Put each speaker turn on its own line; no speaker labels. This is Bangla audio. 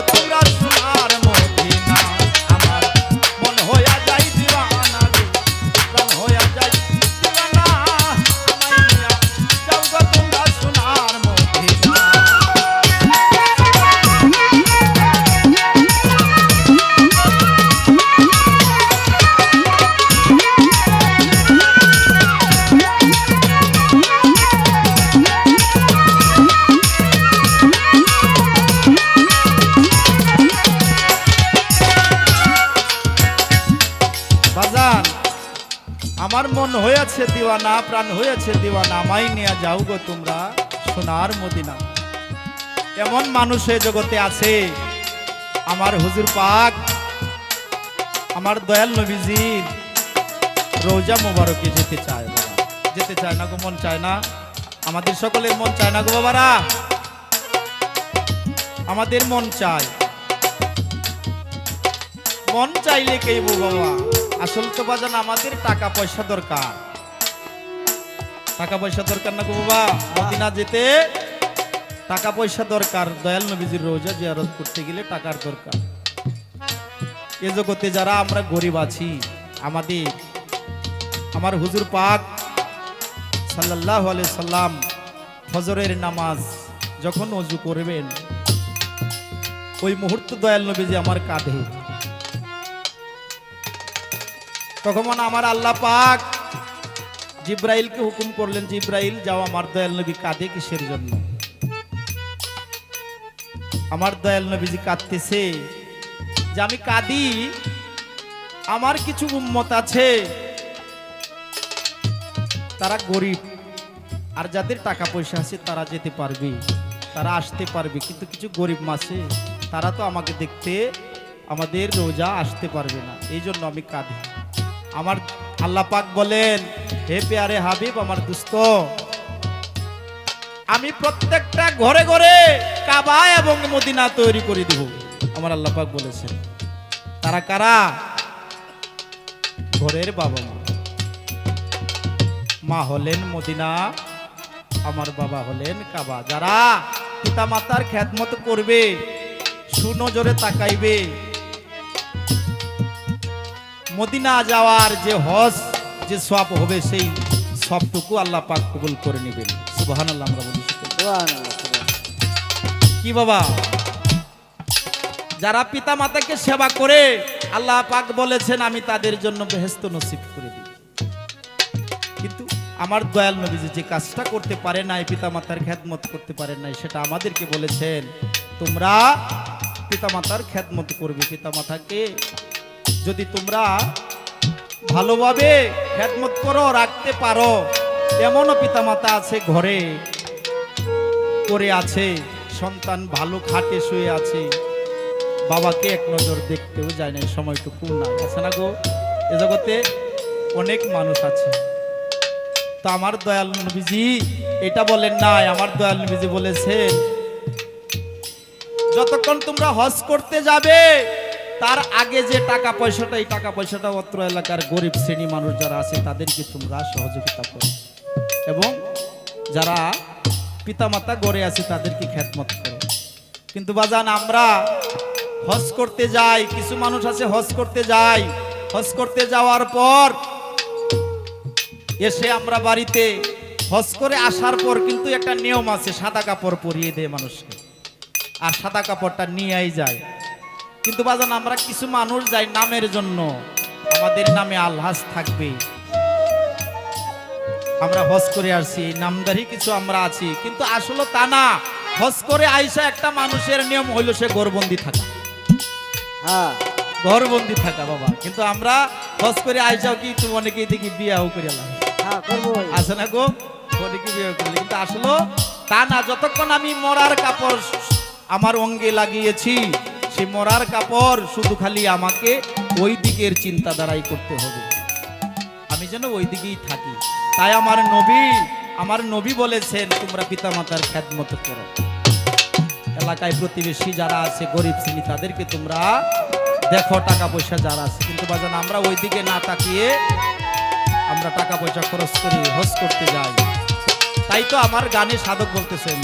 যাও হয়েছে দিওয়ানা, প্রাণ হয়েছে দিওয়ানা আমায় নিয়ে যাও গো তোমরা সোনার মদিনা। এমন মানুষ এ জগতে আছে? আমার হুজুর পাক, আমার দয়াল নবীজির রোজা মোবারকে যেতে চায় বাবা। যেতে চায় না গো, মন চায় না। আমাদের সকলের মন চায় না গো বাবারা। আমাদের মন চায়। মন চাইলে কেই বাবা? আসল তো বাজান আমাদের টাকা পয়সা দরকার। টাকা পয়সা দরকার না গো বাবা? মদিনা যেতে টাকা পয়সা দরকার। দয়াল নবীজির রোজা জিয়ারত করতে গেলে টাকার দরকার। এ জগতে যারা আমরা গরিব আছি, আমাদের, আমার হুজুর পাক আলাইহি সাল্লাম ফজরের নামাজ যখন অজু করবেন, ওই মুহূর্ত দয়াল নবীজি আমার কাঁধে। তখন আমার আল্লাহ পাক জিব্রাইলকে হুকুম করলেন, জিব্রাইল, যাও আমার দয়াল নবী কাঁদে কিসের জন্য? আমার দয়াল নবীজি কাঁদতেছে যে আমি কাঁদি, আমার কিছু উম্মত আছে, তারা গরিব, আর যাদের টাকা পয়সা আছে তারা যেতে পারবে, তারা আসতে পারবে, কিন্তু কিছু গরিব মাসে তারা তো আমাকে দেখতে, আমাদের রোজা আসতে পারবে না, এই জন্য আমি কাঁদি। আমার আল্লাহ পাক বলেন, হে পেয়ারে হাবিব, আমার দুস্থ আমি প্রত্যেকটা ঘরে ঘরে কাবা এবং মদিনা তৈরি করে দিব। আমার আল্লাহ পাক বলেছেন। তারা কারা? ঘরের বাবা মা। মা হলেন মদিনা, আমার বাবা হলেন কাবা। যারা পিতা মাতার খ্যাতমত করবে, সুনজরে তাকাইবে মদিনা যাওয়ার যে হজ যে সব হবে সেই সবটুকু আল্লাহ পাক কবুল করে নেবেন। সুবাহান আল্লাহ আমরা বলি। কি বাবা? যারা পিতা মাতাকে সেবা করে আল্লাহ পাক বলেছেন আমি তাদের জন্য বেহেস্ত নসিব করে দিই। কিন্তু আমার দয়াল নবীজি যে কাজটা করতে পারে নাই পিতা মাতার খ্যাতমত করতে পারে নাই সেটা আমাদেরকে বলেছেন তোমরা পিতা মাতার খ্যাতমত করবে। পিতা মাতাকে যদি তোমরা ভালোভাবে খ্যাতমত করো, রাখতে পারো এমনও পিতা মাতা আছে ঘরে করে আছে, সন্তান ভালো খাটে শুয়ে আছে, বাবাকে এক নজর দেখতেও যায় না সময়টুকু না। আছে না গো? এ জগতে অনেক মানুষ আছে। তো আমার দয়াল নবীজি এটা বলেন নাই, আমার দয়াল নবীজি বলেছে যতক্ষণ তোমরা হজ করতে যাবে তার আগে যে টাকা পয়সাটা, এই টাকা পয়সাটা অত্র এলাকার গরিব শ্রেণি মানুষ যারা আছে, তাদেরকে তোমরা সহযোগিতা করো। এবং যারা পিতামাতা গড়ে আছে, তাদেরকে খ্যাতমত করো। কিন্তু বাজান, আমরা হজ করতে যাই, কিছু মানুষ আছে হজ করতে যাই হজ করতে যাওয়ার পর এসে আমরা বাড়িতে হজ করে আসার পর কিন্তু একটা নিয়ম আছে, সাদা কাপড় পরিয়ে দেয় মানুষকে। আর সাদা কাপড়টা নিয়েই যায়। কিন্তু বাজান আমরা কিছু মানুষ যাই নামের জন্য। আমাদের নামে আলহাজ থাকবে। আমরা হজ করে আসছি নামদারি কিছু আমরা আছি কিন্তু আসলে তা না। হজ করে আইসা একটা মানুষের নিয়ম হইল সে গরবন্দি থাকা।
হ্যাঁ।
ঘরবন্দি থাকা বাবা। কিন্তু আমরা হজ করে আইসাও কি তুমি অনেকেই দেখি বিয়াও করে
হ্যাঁ
আছে না গো? অনেকে বিয়ে করলে কিন্তু আসলো তা না যতক্ষণ আমি মরার কাপড় আমার অঙ্গে লাগিয়েছি সে মরার কাপড়, শুধু খালি আমাকে ওই দিকের চিন্তাধারাই করতে হবে। আমি যেন ওই দিকেই থাকি। তাই আমার নবী আমার নবী বলেছেন, তোমরা পিতামাতার খ্যাতমত করো। এলাকায় প্রতিবেশী যারা আছে, গরিব শ্রেণি, তাদেরকে তোমরা দেখো টাকা পয়সা যারা আছে। কিন্তু বাজান, আমরা ওই দিকে না তাকিয়ে আমরা টাকা পয়সা খরচ করি হজ করতে যাই। তাই তো আমার গানে সাধক বলতেছেন।